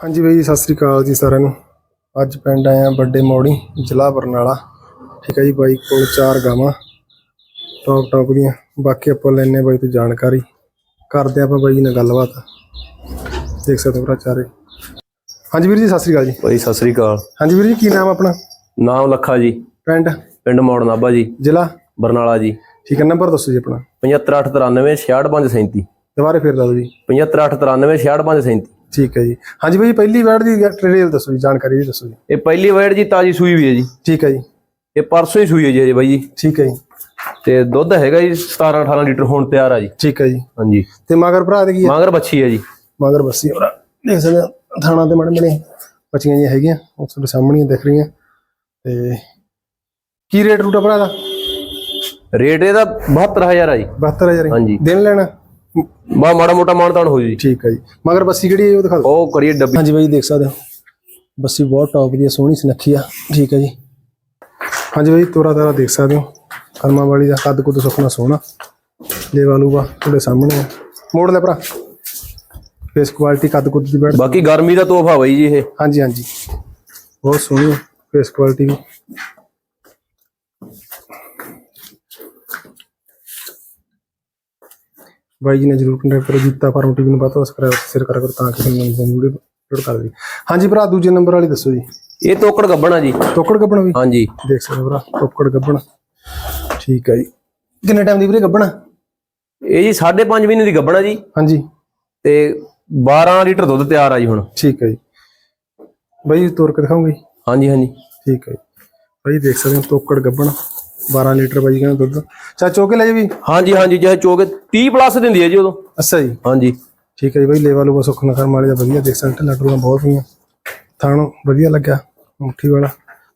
ਹਾਂਜੀ ਬਾਈ ਜੀ, ਸਤਿ ਸ੍ਰੀ ਅਕਾਲ ਜੀ ਸਾਰਿਆਂ ਨੂੰ। ਅੱਜ ਪਿੰਡ ਆਏ ਆ ਵੱਡੇ ਮੋੜੀ ਜ਼ਿਲ੍ਹਾ ਬਰਨਾਲਾ। ਠੀਕ ਹੈ ਜੀ ਬਾਈ ਕੋਲ ਚਾਰ ਗਾਵਾਂ ਟੌਪ ਟੌਪ ਦੀਆਂ। ਬਾਕੀ ਆਪਾਂ ਲੈਣੇ ਬਾਈ ਤੋਂ ਜਾਣਕਾਰੀ। ਕਰਦੇ ਆਪਾਂ ਬਾਈ ਜੀ ਨਾਲ ਗੱਲਬਾਤ। ਦੇਖ ਸਕਦੇ ਹੋ ਭਰਾ ਚਾਰੇ ਹਾਂਜੀ ਵੀਰ ਜੀ ਸਤਿ ਸ੍ਰੀ ਅਕਾਲ ਜੀ। ਭਾਈ ਸਤਿ ਸ੍ਰੀ ਅਕਾਲ। ਹਾਂਜੀ ਵੀਰ ਜੀ ਕੀ ਨਾਮ ਆਪਣਾ? ਨਾਮ ਲੱਖਾ ਜੀ। ਪਿੰਡ? ਪਿੰਡ ਮੋੜ ਨਾਭਾ ਜੀ। ਜ਼ਿਲ੍ਹਾ? ਬਰਨਾਲਾ ਜੀ। ਠੀਕ ਹੈ ਨੰਬਰ ਦੱਸੋ ਜੀ ਆਪਣਾ। 7593 66537 ਦੁਬਾਰੇ ਫੇਰ ਦੱਸੋ ਜੀ। 7593 66537 ਠੀਕ ਹੈ ਜੀ। ਹਾਂਜੀ ਬਾਈ ਪਹਿਲੀ ਵਾਰ ਦੀ ਡਿਟੇਲ ਦੱਸੋ ਜੀ ਜਾਣਕਾਰੀ ਦੀ ਦੱਸੋ ਜੀ। ਇਹ ਪਹਿਲੀ ਵਾਰ ਜੀ ਤਾਜੀ ਸੂਈ ਵੀ ਹੈ ਜੀ। ਠੀਕ ਹੈ ਜੀ। ਇਹ ਪਰਸੋਂ ਹੀ ਸੂਈ ਹੈ ਜੀ ਅਜੇ ਬਾਈ ਜੀ। ਠੀਕ ਹੈ ਜੀ। ਤੇ ਦੁੱਧ ਹੈਗਾ ਜੀ 17 18 ਲੀਟਰ ਹੁਣ ਤਿਆਰ ਆ ਜੀ। ਠੀਕ ਹੈ ਜੀ। ਹਾਂਜੀ। ਤੇ ਮਗਰ ਭਰਾ ਦੇ ਕੀ ਹੈ? ਮਾਂਗਰ ਬੱਚੀ ਹੈ ਜੀ। ਮਗਰ ਬੱਸੀ ਹੋਰ ਦੇਖ ਸਕਦੇ ਹੋ, ਥਾਣਾ ਤੇ ਮੜੇ ਮੜੇ ਬੱਚੀਆਂ ਜੀ ਹੈਗੀਆਂ ਉਹ ਤੁਹਾਡੇ ਸਾਹਮਣੇ ਹੀ ਦਿਖ ਰਹੀਆਂ। ਤੇ ਕੀ ਰੇਟ ਰੂਟਾ ਭਰਾ ਦਾ? ਰੇਟ ਇਹਦਾ 72000 ਆ ਜੀ। 72000 ਹਾਂਜੀ। ਦਿਨ ਲੈਣਾ? ਬਾ ਮਾੜਾ ਮੋਟਾ ਮਾਨਤਾਨ ਹੋ ਜੀ। ਠੀਕ ਹੈ ਜੀ। ਮਗਰ ਬੱਸੀ ਕਿਹੜੀ ਹੈ ਉਹ ਦਿਖਾ ਦਿਓ। ਉਹ ਕਰੀਏ ਡੱਬੀ। ਹਾਂਜੀ ਬਾਈ ਦੇਖ ਸਕਦੇ ਹੋ। ਬੱਸੀ ਬਹੁਤ ਟੌਪ ਦੀ ਹੈ ਸੋਹਣੀ ਸੁਨੱਖੀ ਆ। ਠੀਕ ਹੈ ਜੀ। ਹਾਂਜੀ ਬਾਈ ਤੋਰਾ ਤਾਰਾ ਦੇਖ ਸਕਦੇ ਹੋ। ਕਰਮਾ ਵਾਲੀ ਦਾ ਕੱਦ ਕੁੱਦ ਸੁਖਣਾ ਸੋਹਣਾ। ਲੇਵਾ ਲੂਗਾ ਤੁਹਾਡੇ ਸਾਹਮਣੇ ਮੋੜ ਲੈ ਭਰਾ। ਫੇਸ ਕੁਆਲਿਟੀ ਕੱਦ ਕੁੱਦ ਦੀ ਬੈਠ ਬਾਕੀ ਗਰਮੀ ਦਾ ਤੋਹਫਾ ਬਾਈ ਜੀ ਇਹ। ਹਾਂਜੀ ਹਾਂਜੀ। ਬਹੁਤ ਸੋਹਣੀ ਫੇਸ ਕੁਆਲਿਟੀ ਵੀ। ਬਾਈ ਜੀ ਨੇ ਜਰੂਰ ਕੰਟੈਕਟ ਕਰੋ ਜੀਤਾ ਫਾਰਮ ਟੀਵੀ ਨੂੰ ਬਾਤੋਂ ਸਬਸਕ੍ਰਾਈਬ ਸ਼ੇਅਰ ਕਰਾ ਕਰੋ ਤਾਂ ਕਿ ਤੁਹਾਨੂੰ ਵੀਡੀਓ ਅਪਲੋਡ ਕਰ ਦੇ ਹਾਂਜੀ ਭਰਾ ਦੂਜੇ ਨੰਬਰ ਵਾਲੀ ਦੱਸੋ ਜੀ। ਇਹ ਤੋਕੜ ਗੱਬਣਾ ਜੀ। ਟੋਕੜ ਗੱਬਣ ਵੀ? ਹਾਂਜੀ। ਦੇਖ ਸਕਦੇ ਹੋ ਭਰਾ ਟੋਕੜ ਗੱਬਣ। ਠੀਕ ਹੈ ਜੀ। ਕਿੰਨੇ ਟਾਈਮ ਦੀ ਵੀਰੇ ਗੱਬਣ? ਇਹ ਜੀ 5.5 ਮਹੀਨੇ ਦੀ ਗੱਬਣਾ ਜੀ। ਹਾਂਜੀ। ਤੇ 12 ਲੀਟਰ ਦੁੱਧ ਤਿਆਰ ਆ ਜੀ ਹੁਣ। ਠੀਕ ਹੈ ਜੀ। ਬਾਈ ਤੋਰ ਕੇ ਦਿਖਾਉਂਗੇ ਹਾਂਜੀ ਹਾਂਜੀ। ਠੀਕ ਹੈ ਜੀ। ਬਾਈ ਦੇਖ ਸਕਦੇ ਹੋ ਤੋਕੜ ਗੱਬਣ। 12 ਲੀਟਰ ਬਾਈ ਕਹਿੰਦਾ ਦੁੱਧ। ਚਾ ਚੋਕੇ ਲੈ ਜੀ ਵੀ ਹਾਂਜੀ ਹਾਂਜੀ ਚਾਹੇ ਚੋਕੇ 30 ਪਲੱਸ ਦਿੰਦੀ ਹੈ ਜੀ ਉਦੋਂ। ਅੱਛਾ ਜੀ। ਹਾਂਜੀ। ਠੀਕ ਹੈ ਜੀ ਬਾਈ ਲੇਵਾ ਲੂਗਾ ਸੁੱਖ ਨਖਰ ਮਾਲੇ ਦਾ ਵਧੀਆ ਦੇਖ ਸਕਦੇ ਢਿੱਲਾ ਢੁੱਲਾ ਬਹੁਤ ਪਈਆਂ। ਥਾਣੋਂ ਵਧੀਆ ਲੱਗਿਆ ਮੁੱਠੀ ਵਾਲਾ।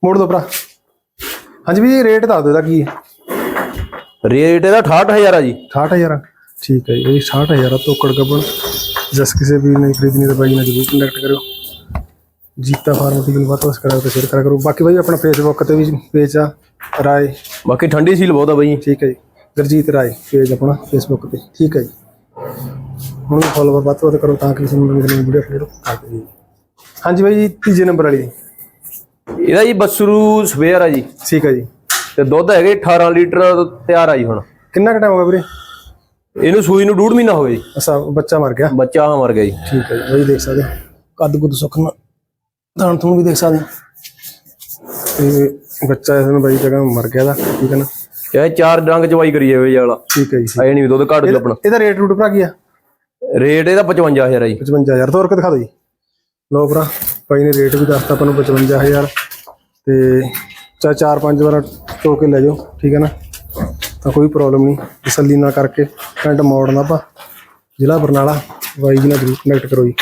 ਮੋੜ ਦੋ ਭਰਾ। ਹਾਂਜੀ ਵੀ ਰੇਟ ਦੱਸ ਦਿਓ ਇਹਦਾ ਕੀ ਹੈ। ਰੇਟ ਇਹਦਾ 68000 ਆ ਜੀ। 68000 ਠੀਕ ਹੈ ਜੀ ਇਹ 68000 ਆ ਤੋਕੜ ਗੱਬਣ। ਜਸ ਕਿਸੇ ਵੀ ਨੇ ਖਰੀਦਣੀ ਤਾਂ ਬਾਈ ਨਾਲ ਜਰੂਰ ਕੰਟੈਕਟ ਕਰਿਓ। ਜੀਤਾ ਫਾਰਮ ਦੀ ਬਾਤ ਬਸ ਕਰਿਓ ਤੇ ਸ਼ੇਅਰ ਕਰਿਆ ਕਰੋ। ਬਾਕੀ ਬਾਈ ਆਪਣਾ ਫੇਸਬੁੱਕ ਤੇ ਵੀ ਪੇਜ ਆ। ਰਾਏ। ਬਾਕੀ ਠੰਡੀ ਸੀਲ ਬਹੁਤ ਆ ਬਾਈ। ਠੀਕ ਹੈ ਜੀ। ਗੁਰਜੀਤ ਰਾਏ ਪੇਜ ਆਪਣਾ ਫੇਸਬੁੱਕ ਤੇ। ਠੀਕ ਹੈ ਜੀ। ਹੁਣ ਫੋਲੋਵਰ ਵੱਧ ਤੋਂ ਵੱਧ ਕਰੋ ਤਾਂ ਕਿ ਤੁਹਾਨੂੰ ਨਵੀਂ ਨਵੀਂ ਵੀਡੀਓ ਅਪਲੋਡ ਕਰ ਦੇਈਏ ਹਾਂਜੀ ਬਾਈ ਜੀ ਤੀਜੇ ਨੰਬਰ ਵਾਲੀ। ਇਹਦਾ ਜੀ ਬਸਰੂ ਸਵੇਰ ਆ ਜੀ। ਠੀਕ ਹੈ ਜੀ। ਤੇ ਦੁੱਧ ਹੈਗੇ 18 ਲੀਟਰ ਤਿਆਰ ਆ ਜੀ ਹੁਣ। ਕਿੰਨਾ ਕੁ ਟਾਈਮ ਹੋ ਗਿਆ ਵੀਰੇ? ਇਹਨੂੰ ਸੂਈ ਨੂੰ ਡੂਢ ਮਹੀਨਾ ਹੋ ਗਿਆ ਜੀ। ਅਸਾ ਬੱਚਾ ਮਰ ਗਿਆ। ਬੱਚਾ ਆ ਮਰ ਗਿਆ ਜੀ। ਠੀਕ ਹੈ ਜੀ ਬਾਈ ਦੇਖ ਸਕਦੇ ਹੋ। ਕੱਦ ਕੁੱਦ ਸੁੱਖਣਾ ਦਾਣ ਤੁਹਾਨੂੰ ਵੀ ਦੇਖ ਸਕਦੇ ਹੋ। ਤੇ ਬੱਚਾ ਇਸ ਨੂੰ ਬਾਈ ਜਗ੍ਹਾ ਮਰ ਗਿਆ ਦਾ ਠੀਕ ਹੈ ਨਾ? ਚਾਹੇ ਚਾਰ ਡੰਗ ਚਵਾਈ ਕਰੀਏ ਵੇ ਵਾਲਾ ਠੀਕ ਹੈ ਜੀ ਆਏ ਨਹੀਂ ਦੁੱਧ ਘੱਟ ਜੂ ਆਪਣਾ। ਇਹਦਾ ਰੇਟ ਰੂਟ ਭਰਾ ਕੀ ਆ? ਰੇਟ ਇਹਦਾ 55000 ਆ ਜੀ। 55000 ਤੋਰ ਕੇ ਦਿਖਾ ਦਿਓ ਜੀ। ਲੋ ਭਰਾ ਭਾਈ ਨੇ ਰੇਟ ਵੀ ਦੱਸਤਾ ਆਪਾਂ ਨੂੰ 55000 ਤੇ ਚਾ ਚਾਰ ਪੰਜ ਵਾਰ ਧੋ ਕੇ ਲੈ ਜਾਓ ਠੀਕ ਹੈ ਨਾ? ਤਾਂ ਕੋਈ ਪ੍ਰੋਬਲਮ ਨਹੀਂ ਤਸੱਲੀ ਨਾਲ ਕਰਕੇ ਪਿੰਡ ਮੋੜ ਨਾਭਾ ਜ਼ਿਲ੍ਹਾ ਬਰਨਾਲਾ ਬਾਈ ਜੀ ਨਾਲ ਜਰੂਰ ਕਨੈਕਟ ਕਰੋ ਜੀ।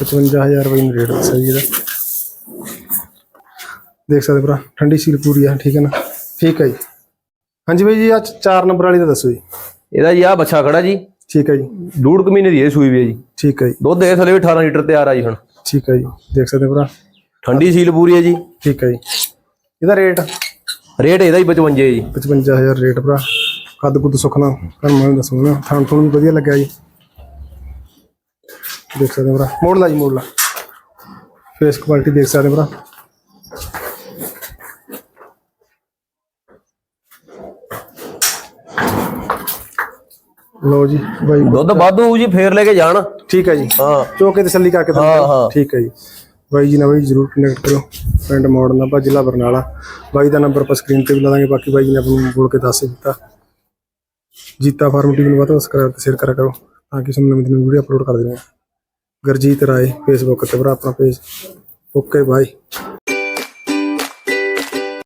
55000 ਬਾਈ ਨੇ ਰੇਟ ਦੱਸਿਆ ਜੀ ਇਹਦਾ। ਦੇਖ ਸਕਦੇ ਭਰਾ ਠੰਡੀ ਸੀਲ ਪੂਰੀ ਆ ਠੀਕ ਹੈ ਨਾ? ਠੀਕ ਹੈ ਜੀ। ਹਾਂਜੀ ਬਾਈ ਜੀ ਆ ਚਾਰ ਨੰਬਰ ਵਾਲੀ ਦਾ ਦੱਸੋ ਜੀ। ਇਹਦਾ ਜੀ ਆ ਬੱਚਾ ਖੜਾ ਜੀ। ਠੀਕ ਹੈ ਜੀ। ਡੂਢ ਕੁ ਮਹੀਨੇ ਦੀ ਇਹ ਸੂਈ ਵੀ ਹੈ ਜੀ। ਠੀਕ ਹੈ ਜੀ। ਦੁੱਧ ਇਹ ਥਲੇ ਵੀ 18 ਲੀਟਰ ਤਿਆਰ ਆ ਜੀ ਹੁਣ। ਠੀਕ ਹੈ ਜੀ ਦੇਖ ਸਕਦੇ ਭਰਾ। ਠੰਡੀ ਸੀਲ ਪੂਰੀ ਹੈ ਜੀ। ਠੀਕ ਹੈ ਜੀ। ਇਹਦਾ ਰੇਟ? ਰੇਟ ਇਹਦਾ ਹੀ 55 ਹੈ ਜੀ। 55000 ਰੇਟ ਭਰਾ। ਕੱਦ ਕੁੱਦ ਸੁਖਣਾ ਕਰ ਮੈਂ ਦੱਸੂ ਨਾ ਥਾਂ ਤੁਹਾਨੂੰ ਵੀ ਵਧੀਆ ਲੱਗਿਆ ਜੀ। ਦੇਖ ਸਕਦੇ ਹੋ ਭਰਾ। ਮੋੜ ਲਾ ਜੀ ਮੋੜ ਲਾ। ਫੇਸ ਕੁਆਲਿਟੀ ਦੇਖ ਸਕਦੇ ਹੋ ਭਰਾ। ਲੋ ਜੀ ਬਾਈ ਦੁੱਧ ਵਾਧੂ ਹੋਊ ਜੀ ਫੇਰ ਲੈ ਕੇ ਜਾਣ। ਠੀਕ ਹੈ ਜੀ। ਹਾਂ। ਚੋਕੇ ਤਸੱਲੀ ਕਰਕੇ ਹਾਂ। ਠੀਕ ਹੈ ਜੀ। ਬਾਈ ਜੀ ਨਾਲ ਬਾਈ ਜਰੂਰ ਕਨੈਕਟ ਕਰੋ। ਪਿੰਡ ਮੋੜ ਨਾਭਾ ਜ਼ਿਲ੍ਹਾ ਬਰਨਾਲਾ। ਬਾਈ ਦਾ ਨੰਬਰ ਆਪਾਂ ਸਕਰੀਨ ਤੇ ਵੀ ਲਾ ਦਾਂਗੇ। ਬਾਕੀ ਬਾਈ ਜੀ ਨੇ ਆਪਾਂ ਨੂੰ ਬੋਲ ਕੇ ਦੱਸ ਹੀ ਦਿੱਤਾ। ਜੀਤਾ ਫਾਰਮ ਟੀਵੀ ਨੂੰ ਵੱਧ ਤੋਂ ਵੱਧ ਤੇ ਸ਼ੇਅਰ ਕਰਿਆ ਕਰੋ ਤਾਂ ਕਿ ਤੁਹਾਨੂੰ ਨਵੀਂ ਨਵੀਂ ਵੀਡੀਓ ਅਪਲੋਡ ਕਰ ਦੇਵਾਂਗੇ ਗੁਰਜੀਤ ਰਾਏ ਫੇਸਬੁੱਕ ਤੇ ਭਰਾ ਆਪਣਾ ਪੇਜ ਓਕੇ ਬਾਈ